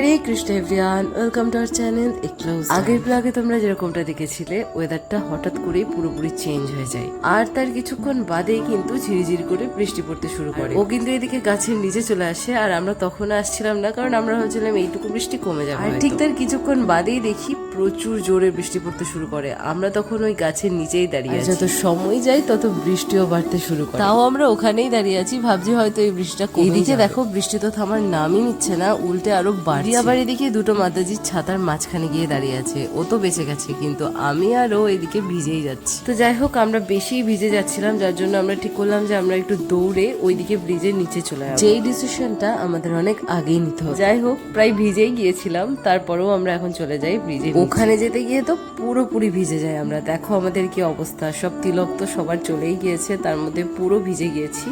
Hare Krishna everyone welcome to our channel এক্লোজ আগের ব্লগে তোমরা যেরকমটা দেখেছিলে ওয়েদারটা হঠাৎ করেই পুরোপুরি চেঞ্জ হয়ে যায়। আর তার কিছুক্ষণ বাদেই কিন্তু ঝিরিঝিরি করে বৃষ্টি পড়তে শুরু করে। ও কিন্তু এদিকে গাছের নিচে চলে আসে আর আমরা তখন আসছিলাম না কারণ আমরা ভাবছিলাম এইটুকু বৃষ্টি কমে যাবে আর ঠিক তার কিছুক্ষণ বাদেই দেখি প্রচুর জোরে বৃষ্টি পড়তে শুরু করে। আমরা তখন ওই গাছের নিচেই দাঁড়িয়ে আছি। যত সময় যায় তত বৃষ্টিও বাড়তে শুরু করে। তাও আমরা ওখানেই দাঁড়িয়ে আছি ভাবছি হয়তো এই বৃষ্টিটা এইদিকে দেখো বৃষ্টি তো থামার নামই নিচ্ছে না উল্টে আরও বাড়ি আবার এদিকে দুটো মাতাজির ছাতার মাঝখানে গিয়ে দাঁড়িয়ে আছে। ও তো বেঁচে গেছে, কিন্তু আমি আর ও এদিকে ভিজেই যাচ্ছি। তো যাই হোক, আমরা বেশি ভিজে যাচ্ছিলাম, যার জন্য আমরা ঠিক করলাম যে আমরা একটু দৌড়ে ওইদিকে ব্রিজের নিচে চলে যাব। যেই ডিসিশনটা আমাদের অনেক আগেই নিতে হবে। যাই হোক, প্রায় ভিজেই গিয়েছিলাম, তারপরেও আমরা এখন চলে যাই ব্রিজে ওখানে যেতে গিয়ে তো পুরোপুরি ভিজে যাই আমরা। দেখো আমাদের কি অবস্থা, সব তিলক তো সবার চলেই গিয়েছে, তার মধ্যে পুরো ভিজে গিয়েছি।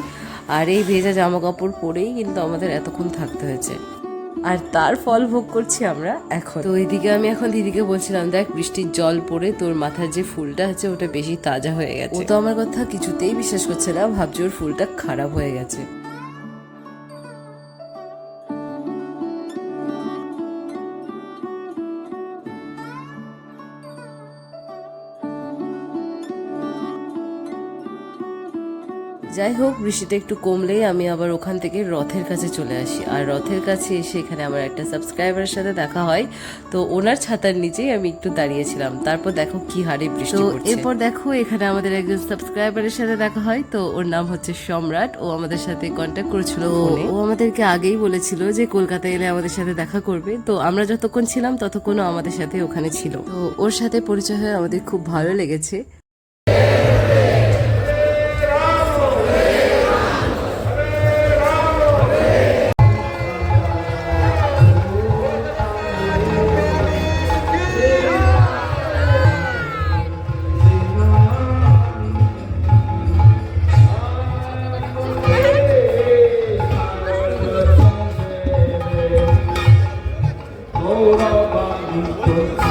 আর এই ভেজা জামা কাপড় পরেই কিন্তু আমাদের এতক্ষণ থাকতে হয়েছে। আর তার ফল ভোগ করছি আমরা এখন। তো এইদিকে আমি এখন দিদিকে বলছিলাম, দেখ বৃষ্টির জল পড়ে তোর মাথার যে ফুলটা আছে ওটা বেশি তাজা হয়ে গেছে। ও তো আমার কথা কিছুতেই বিশ্বাস করছে না, ভাবছে ওর ফুলটা খারাপ হয়ে গেছে। যাই হোক বৃষ্টিটা একটু কমলেই আমি আবার ওখান থেকে রথের কাছে চলে আসি। আর রথের কাছে এসে এখানে আমার একটা সাবস্ক্রাইবারের সাথে দেখা হয়। তো ওনার ছাতার নিচেই আমি একটু দাঁড়িয়েছিলাম। তারপর দেখো কি হারে বৃষ্টি এরপর দেখো এখানে আমাদের একজন সাবস্ক্রাইবারের সাথে দেখা হয়। তো ওর নাম হচ্ছে সম্রাট। ও আমাদের সাথে কন্ট্যাক্ট করেছিল ও আমাদেরকে আগেই বলেছিল যে কলকাতায় এলে আমাদের সাথে দেখা করবে। তো আমরা যতক্ষণ ছিলাম ততক্ষণও আমাদের সাথে ওখানে ছিল। তো ওর সাথে পরিচয় হয়ে আমাদের খুব ভালো লেগেছে। তো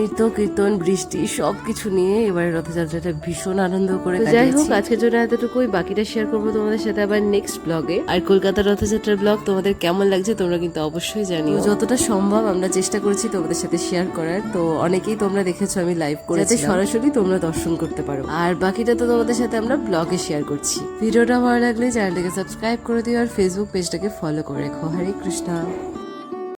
নৃত্য কীর্তন বৃষ্টি সবকিছু নিয়ে এবারে রথযাত্রাটা ভীষণ আনন্দ করে যাই হোক আজকের জন্য এতটুকুই। বাকিটা শেয়ার করব তোমাদের সাথে আবার নেক্সট ব্লগে আর কলকাতার রথযাত্রার ব্লগ তোমাদের কেমন লাগছে তোমরা কিন্তু অবশ্যই জানিও। যতটা সম্ভব আমরা চেষ্টা করেছি তোমাদের সাথে শেয়ার করার। তো অনেকেই তোমরা দেখেছ আমি লাইভ করে যাতে সরাসরি তোমরা দর্শন করতে পারো। আর বাকিটা তো তোমাদের সাথে আমরা ব্লগে শেয়ার করছি। ভিডিওটা ভালো লাগলে চ্যানেলটাকে সাবস্ক্রাইব করে দিও আর ফেসবুক পেজটাকে ফলো করে রেখো। হরে কৃষ্ণা।